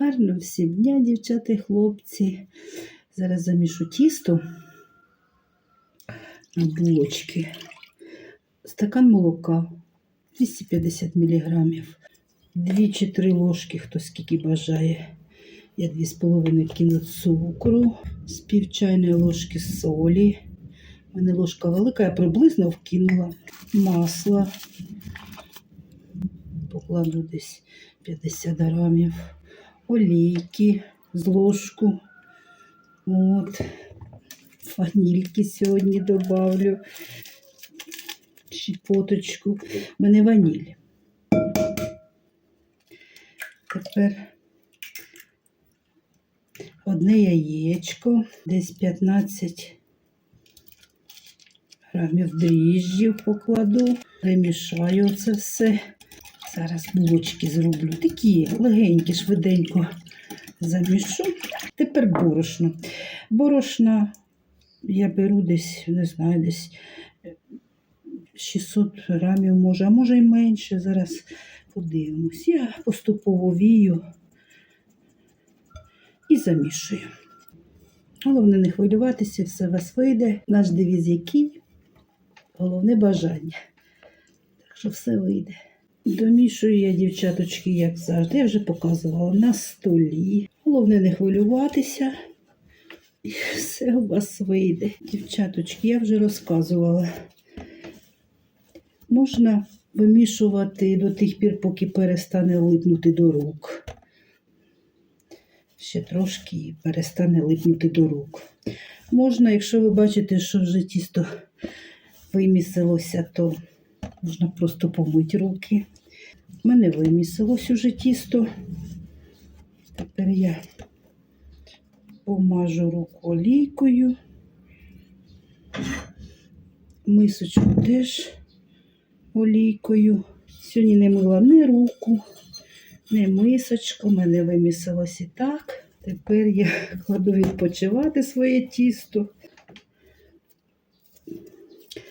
Гарно всім дня, дівчата і хлопці. Зараз замішу тісто на булочки. Стакан молока 250 мг. Дві чи три ложки, хто скільки бажає. Я дві з половиною кину цукру, з пів чайної ложки солі. У мене ложка велика, я приблизно вкинула масло. Покладу десь 50 грамів олійки з ложку. От. Ванільки сьогодні добавлю. Щепоточку. У мене ваніль. Тепер одне яєчко, десь 15 грамів дріжджів покладу. Перемішаю це все. Зараз булочки зроблю. Такі легенькі, швиденько замішу. Тепер борошно. Борошна я беру десь, не знаю, десь 600 грамів, може, а може й менше. Зараз подивимось. Я поступово вію і замішую. Головне не хвилюватися, все у вас вийде. Наш девіз який? Головне бажання. Так що все вийде. Домішую я, дівчаточки, як завжди, я вже показувала на столі. Головне не хвилюватися. І все у вас вийде. Дівчаточки, я вже розказувала. Можна вимішувати до тих пір, поки перестане липнути до рук. Ще трошки і перестане липнути до рук. Можна, якщо ви бачите, що вже тісто вимісилося, то можна просто помити руки. У мене вимісилось уже тісто. Тепер я помажу руку олійкою. Мисочку теж олійкою. Сьогодні не мила ні руку, ні мисочку. У мене вимісилось і так. Тепер я кладу відпочивати своє тісто.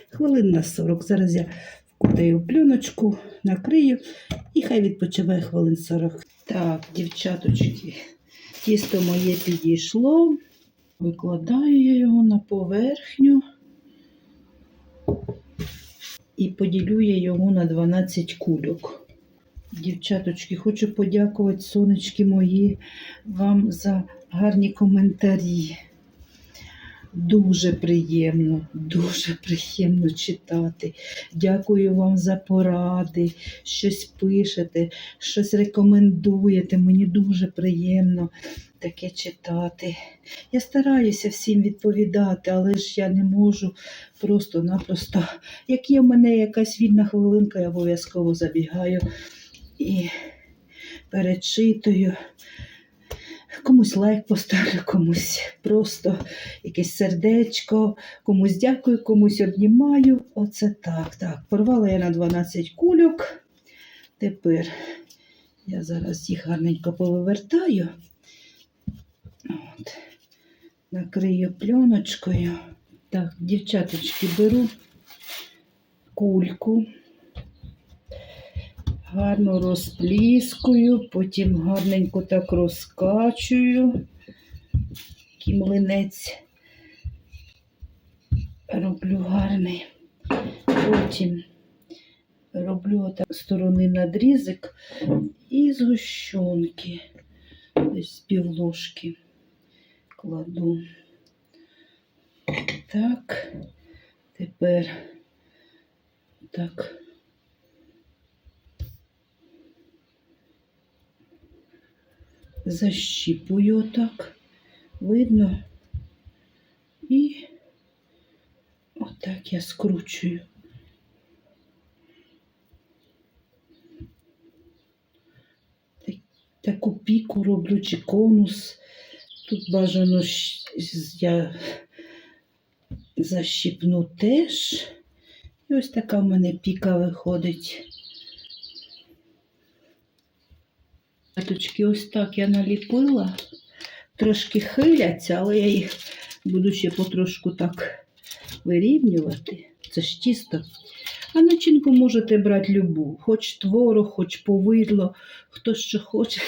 Хвилин на 40. Зараз я вкутаю пленочку, накрию і хай відпочиває хвилин 40. Так, дівчаточки, тісто моє підійшло. Викладаю я його на поверхню і поділю я його на 12 кульок. Дівчаточки, хочу подякувати, сонечки мої, вам за гарні коментарі. Дуже приємно, дуже приємно читати. Дякую вам за поради, щось пишете, щось рекомендуєте. Мені дуже приємно таке читати. Я стараюся всім відповідати, але ж я не можу просто-напросто. Як є в мене якась вільна хвилинка, я обов'язково забігаю і перечитую. Комусь лайк поставлю, комусь просто якесь сердечко, комусь дякую, комусь обнімаю. Оце так. Так, порвала я на 12 кульок. Тепер я зараз їх гарненько повивертаю. От. Накрию пленочкою. Так, дівчаточки, беру кульку. Гарно розпліскую, потім гарненько так розкачую. Такий млинець роблю гарний. Потім роблю отак сторони надрізик і згущенки. Десь з півложки кладу. Так, тепер так. Защіпую отак, видно, і отак я скручую. Таку піку роблю чи конус. Тут бажано я защіпну теж. І ось така в мене піка виходить. Каточки, ось так я наліпила. Трошки хиляться, але я їх буду ще потрошку так вирівнювати. Це ж тісто. А начинку можете брати любу, хоч творог, хоч повидло, хто що хоче,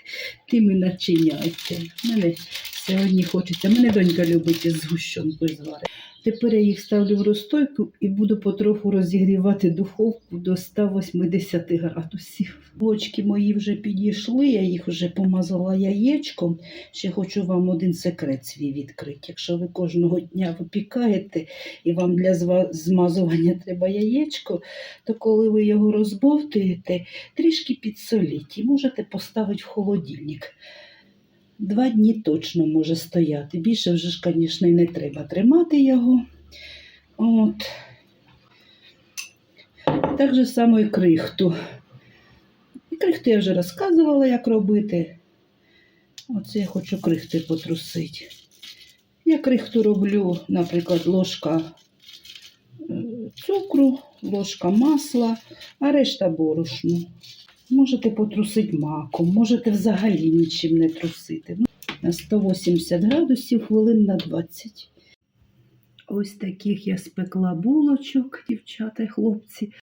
тим і начиняйте. Мене сьогодні хочеться. Мене донька любить із зварити. Тепер я їх ставлю в розстойку і буду потроху розігрівати духовку до 180 градусів. Булочки мої вже підійшли, я їх вже помазала яєчком. Ще хочу вам один секрет свій відкрити. Якщо ви кожного дня випікаєте і вам для змазування треба яєчко, то коли ви його розбовтуєте, трішки підсоліть і можете поставити в холодильник. Два дні точно може стояти. Більше вже ж, звісно, і не треба тримати його. От. Так же само і крихту. І крихту я вже розказувала, як робити. Оце я хочу крихти потрусити. Я крихту роблю, наприклад, ложка е, цукру, ложка масла, а решта борошну. Можете потрусити маком, можете взагалі нічим не трусити. Ну, на 180 градусів хвилин на 20. Ось таких я спекла булочок, дівчата і хлопці.